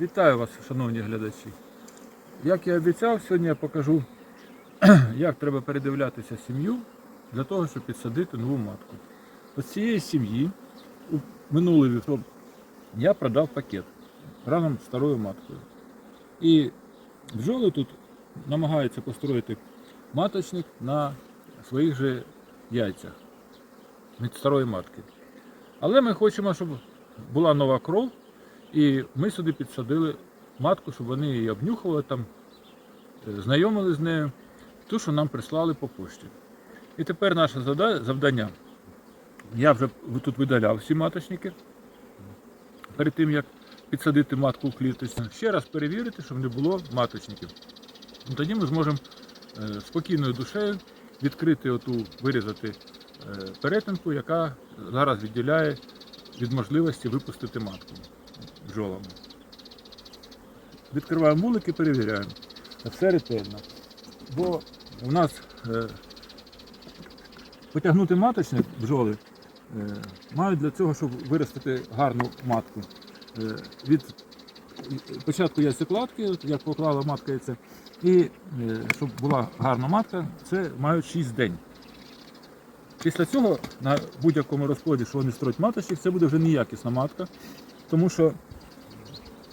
Вітаю вас, шановні глядачі. Як і обіцяв, сьогодні я покажу, як треба передивлятися сім'ю для того, щоб підсадити нову матку. Ось цієї сім'ї у минулий вівторок я продав пакет разом з старою маткою. І бджоли тут намагаються построїти маточник на своїх же яйцях від старої матки. Але ми хочемо, щоб була нова кров, і ми сюди підсадили матку, щоб вони її обнюхували там, е, знайомили з нею, ту, що нам прислали по пошті. І тепер наше завдання. Я вже тут видаляв всі маточники перед тим, як підсадити матку в кліточку. Ще раз перевірити, щоб не було маточників. Ну, Тоді ми зможемо е, спокійною душею відкрити оту, вирізати е, перетинку, яка зараз відділяє від можливості випустити матку бджолами. Відкриваємо вулики, перевіряємо. Це все ретельно. Бо у нас е, потягнути маточник бджоли е, мають для цього, щоб виростити гарну матку. Е, від початку яйцекладки, як поклала матка яйце, і е, щоб була гарна матка, це мають 6 день. Після цього на будь-якому розплоді, що вони строять маточник, це буде вже неякісна матка, тому що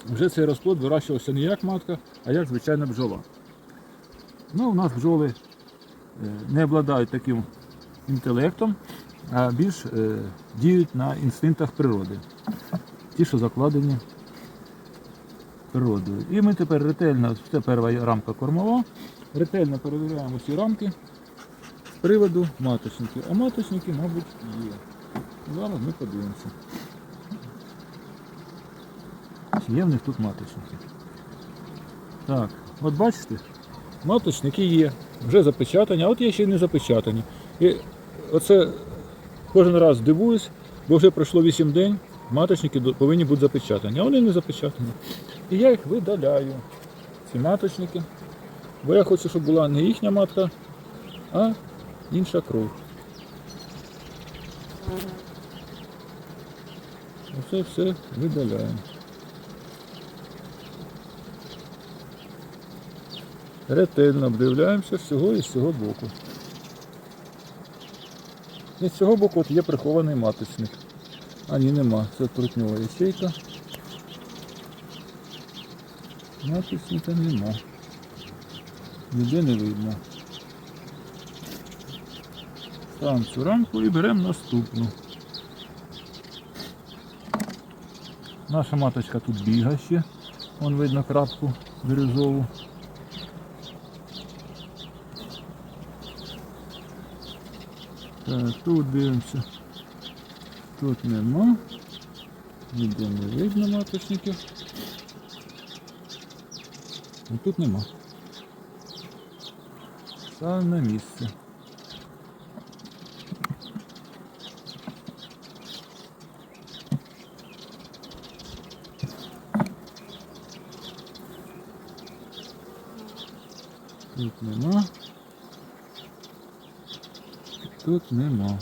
вже цей розплод вирощувався не як матка, а як звичайна бджола. Ну, у нас бджоли е, не обладають таким інтелектом, а більш е, діють на інстинктах природи. Ті, що закладені природою. І ми тепер ретельно, це перша рамка кормова, ретельно перевіряємо всі рамки з приводу маточників. А маточники, мабуть, є. Зараз ми подивимося. Є в них тут маточники? Так, от бачите, маточники є, вже запечатані, а от є ще й не запечатані. І оце кожен раз дивуюсь, бо вже пройшло 8 день, маточники повинні бути запечатані, а вони не запечатані. І я їх видаляю, ці маточники. Бо я хочу, щоб була не їхня матка, а інша кров. Оце все видаляємо. Ретельно обдивляємося з цього і з цього боку. І з цього боку от є прихований маточник. А ні, нема. Це трутньова ячейка. Маточника нема. Ніде не видно. Ставимо цю рамку і беремо наступну. Наша маточка тут бігає ще. Вон видно крапку бірюзову. Так, тут дивимося. Тут нема. Ніде не видно маточників. І тут нема. Ставимо на місце. Тут нема. Тут нема.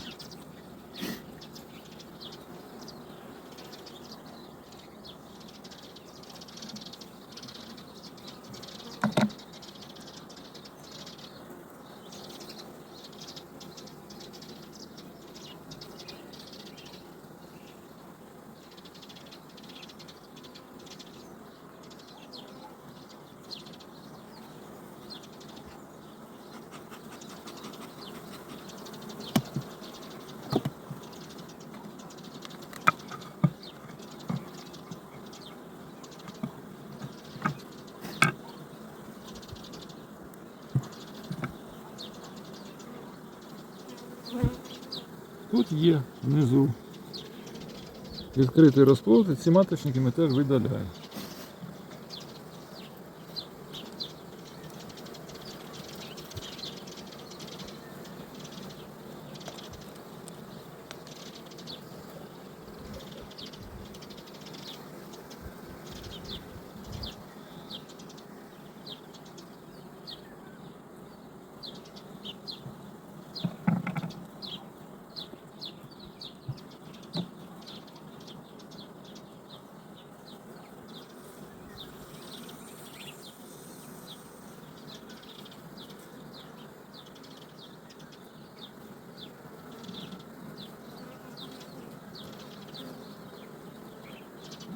Тут є внизу відкритий розплод, і ці маточники ми теж видаляємо.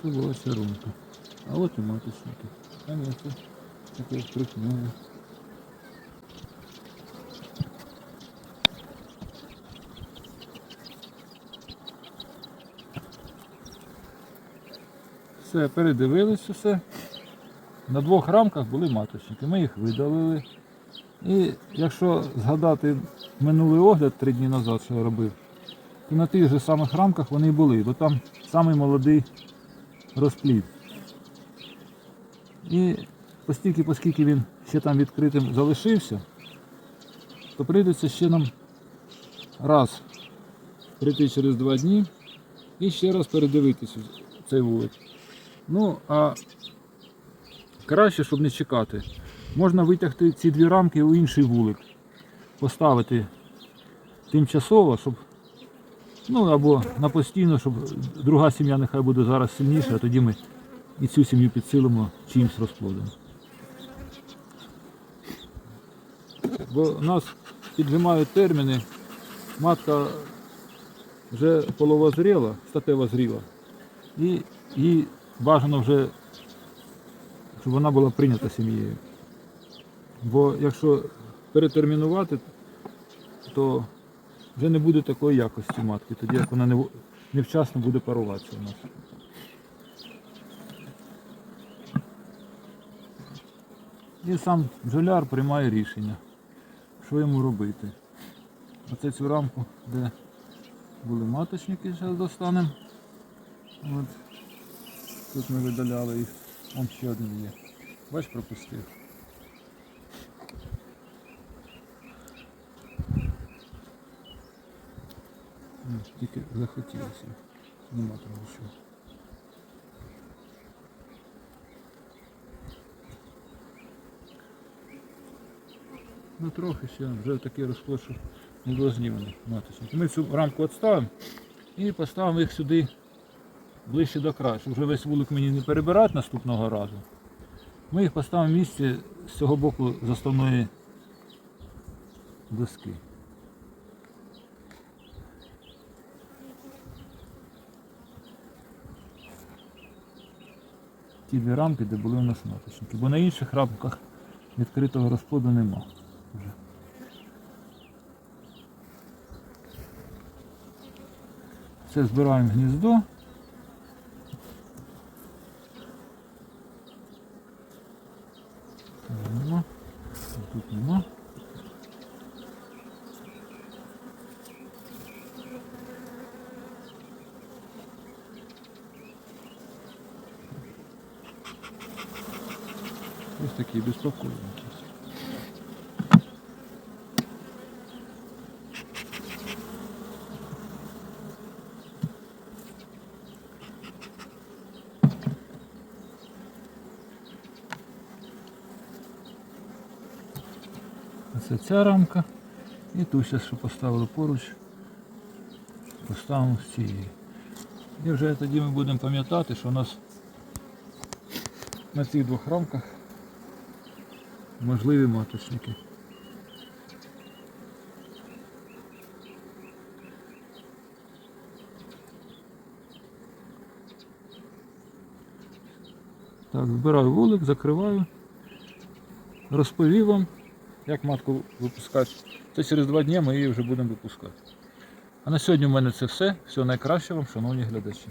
Була чарунка. А от і маточники. А ні, це таке крикнуло. Все, передивились все. На двох рамках були маточники. Ми їх видалили. І якщо згадати минулий огляд три дні назад, що я робив, то на тих же самих рамках вони були, бо там самий молодий розплід. І постільки, оскільки він ще там відкритим залишився, то прийдеться ще нам раз прийти через два дні і ще раз передивитися цей вулик. Ну, а краще, щоб не чекати. Можна витягти ці дві рамки у інший вулик, поставити тимчасово, щоб ну або на постійно, щоб друга сім'я нехай буде зараз сильніша, а тоді ми і цю сім'ю підсилимо чимось розплодом. Бо нас піджимають терміни, матка вже половозріла, статево зріла, і їй бажано вже, щоб вона була прийнята сім'єю. Бо якщо перетермінувати, то вже не буде такої якості матки, тоді як вона не невчасно буде паруватися у нас. І сам бджоляр приймає рішення, що йому робити. Оце цю рамку, де були маточники, зараз достанемо. От. Тут ми видаляли їх. Вон ще один є. Бач, пропустив. Ну, Тільки захотілося. Нема там нічого. Ну трохи ще вже такий розплод, що не должні вони маточники. Ми цю рамку відставимо і поставимо їх сюди ближче до краю. Щоб Вже весь вулик мені не перебирати наступного разу. Ми їх поставимо в місці з цього боку заставної доски. Ті дві рамки, де були у нас маточники. Бо на інших рамках відкритого розплоду нема. Вже. Це збираємо гніздо. Тут Нема. Тут нема. Такий безпокійний. Це ця рамка. І ту зараз, що поставили поруч, поставимо з цією. І вже тоді ми будемо пам'ятати, що у нас на цих двох рамках можливі маточники. Так, збираю вулик, закриваю. Розповів вам, як матку випускати. Це через два дні ми її вже будемо випускати. А на сьогодні в мене це все. Всього найкращого вам, шановні глядачі.